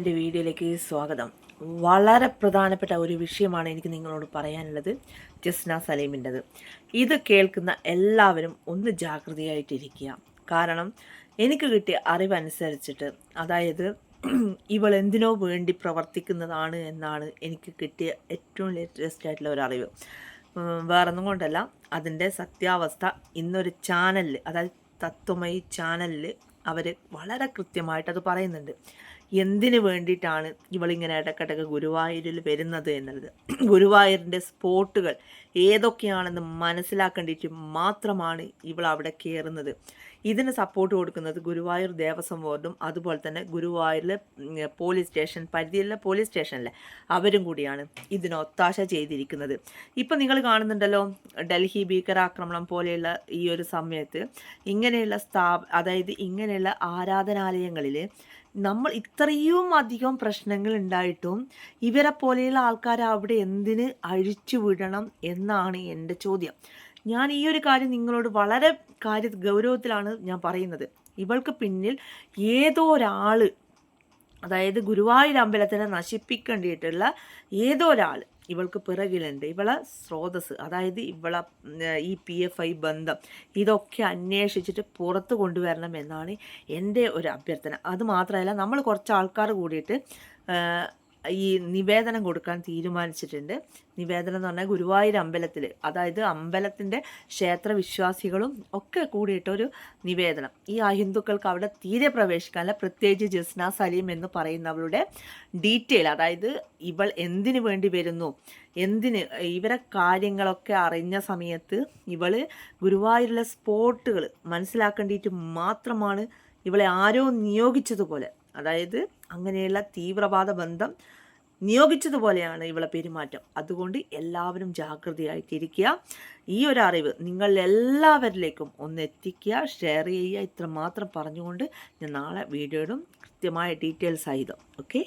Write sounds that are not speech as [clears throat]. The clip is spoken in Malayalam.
എന്റെ വീഡിയോയിലേക്ക് സ്വാഗതം. വളരെ പ്രധാനപ്പെട്ട ഒരു വിഷയമാണ് എനിക്ക് നിങ്ങളോട് പറയാനുള്ളത് ജസ്ന സലീമിന്റെത്. ഇത് കേൾക്കുന്ന എല്ലാവരും ഒന്ന് ജാഗ്രതയായിട്ടിരിക്കുക. കാരണം എനിക്ക് കിട്ടിയ അറിവനുസരിച്ചിട്ട് അതായത് ഇവൾ എന്തിനോ വേണ്ടി പ്രവർത്തിക്കുന്നതാണ് എന്നാണ് എനിക്ക് കിട്ടിയ ഏറ്റവും ലേറ്റസ്റ്റ് ആയിട്ടുള്ള ഒരു അറിവ്. വേറൊന്നും കൊണ്ടല്ല അതിന്റെ സത്യാവസ്ഥ ഇന്നൊരു ചാനലിൽ അതായത് തത്വമയി ചാനലിൽ അവർ വളരെ കൃത്യമായിട്ട് അത് പറയുന്നുണ്ട്. എന്തിനു വേണ്ടിയിട്ടാണ് ഇവളിങ്ങനെ ഇടക്കിടക്ക് ഗുരുവായൂരിൽ വരുന്നത് എന്നുള്ളത്? [clears throat] ഗുരുവായൂരിന്റെ സ്പോട്ടുകൾ ഏതൊക്കെയാണെന്ന് മനസ്സിലാക്കേണ്ടിയിട്ട് മാത്രമാണ് ഇവൾ അവിടെ കയറുന്നത്. ഇതിന് സപ്പോർട്ട് കൊടുക്കുന്നത് ഗുരുവായൂർ ദേവസ്വം ബോർഡും അതുപോലെ തന്നെ ഗുരുവായൂരിലെ പോലീസ് സ്റ്റേഷൻ പരിധിയിലെ പോലീസ് സ്റ്റേഷനിലെ അവരും കൂടിയാണ് ഇതിന് ഒത്താശ ചെയ്തിരിക്കുന്നത്. ഇപ്പം നിങ്ങൾ കാണുന്നുണ്ടല്ലോ ഡൽഹി ഭീകരാക്രമണം പോലെയുള്ള ഈ ഒരു സമയത്ത് ഇങ്ങനെയുള്ള സ്ഥാപ അതായത് ഇങ്ങനെയുള്ള ആരാധനാലയങ്ങളിൽ നമ്മൾ ഇത്രയും അധികം പ്രശ്നങ്ങൾ ഉണ്ടായിട്ടും ഇവരെ പോലെയുള്ള ആൾക്കാരെ അവിടെ എന്തിന് അഴിച്ചു വിടണം എന്നാണ് എന്റെ ചോദ്യം. ഞാൻ ഈ ഒരു കാര്യം നിങ്ങളോട് വളരെ കാര്യ ഗൗരവത്തിലാണ് ഞാൻ പറയുന്നത്. ഇവൾക്ക് പിന്നിൽ ഏതോ ഒരാൾ അതായത് ഗുരുവായൂർ അമ്പലത്തിനെ നശിപ്പിക്കേണ്ടിയിട്ടുള്ള ഏതോ ഒരാൾ ഇവൾക്ക് പിറകിലുണ്ട് ഇവളെ സ്രോതസ് അതായത് ഇവളെ ഈ പി എഫ് ഐ ബന്ധം ഇതൊക്കെ അന്വേഷിച്ചിട്ട് പുറത്ത് കൊണ്ടുവരണം എന്നാണ് എന്റെ ഒരു അഭ്യർത്ഥന. അത് മാത്രമല്ല നമ്മൾ കുറച്ച് ആൾക്കാർ കൂടിയിട്ട് ഈ നിവേദനം കൊടുക്കാൻ തീരുമാനിച്ചിട്ടുണ്ട്. നിവേദനം എന്ന് പറഞ്ഞാൽ ഗുരുവായൂർ അമ്പലത്തിൽ അതായത് അമ്പലത്തിന്റെ ക്ഷേത്ര വിശ്വാസികളും ഒക്കെ കൂടിയിട്ടൊരു നിവേദനം. ഈ അഹിന്ദുക്കൾക്ക് അവിടെ തീരെ പ്രവേശിക്കാനില്ല. പ്രത്യേകിച്ച് ജസ്ന സലീം എന്ന് പറയുന്നവളുടെ ഡീറ്റെയിൽ അതായത് ഇവൾ എന്തിനു വേണ്ടി വരുന്നു എന്തിന് ഇവരെ കാര്യങ്ങളൊക്കെ അറിഞ്ഞ സമയത്ത് ഇവൾ ഗുരുവായൂരിലെ സ്പോട്ടുകൾ മനസ്സിലാക്കേണ്ടിയിട്ട് മാത്രമാണ് ഇവളെ ആരോ നിയോഗിച്ചതുപോലെ അതായത് അങ്ങനെയുള്ള തീവ്രവാദ ബന്ധം നിയോഗിച്ചതുപോലെയാണ് ഇവളെ പെരുമാറ്റം. അതുകൊണ്ട് എല്ലാവരും ജാഗ്രതയായിട്ടിരിക്കുക. ഈ ഒരു അറിവ് നിങ്ങൾ എല്ലാവരിലേക്കും ഒന്ന് എത്തിക്കുക. ഷെയർ ചെയ്യുക. ഇത്രമാത്രം പറഞ്ഞുകൊണ്ട് ഞാൻ നാളെ വീഡിയോയിടും കൃത്യമായ ഡീറ്റെയിൽസ് ആയതും ഓക്കെ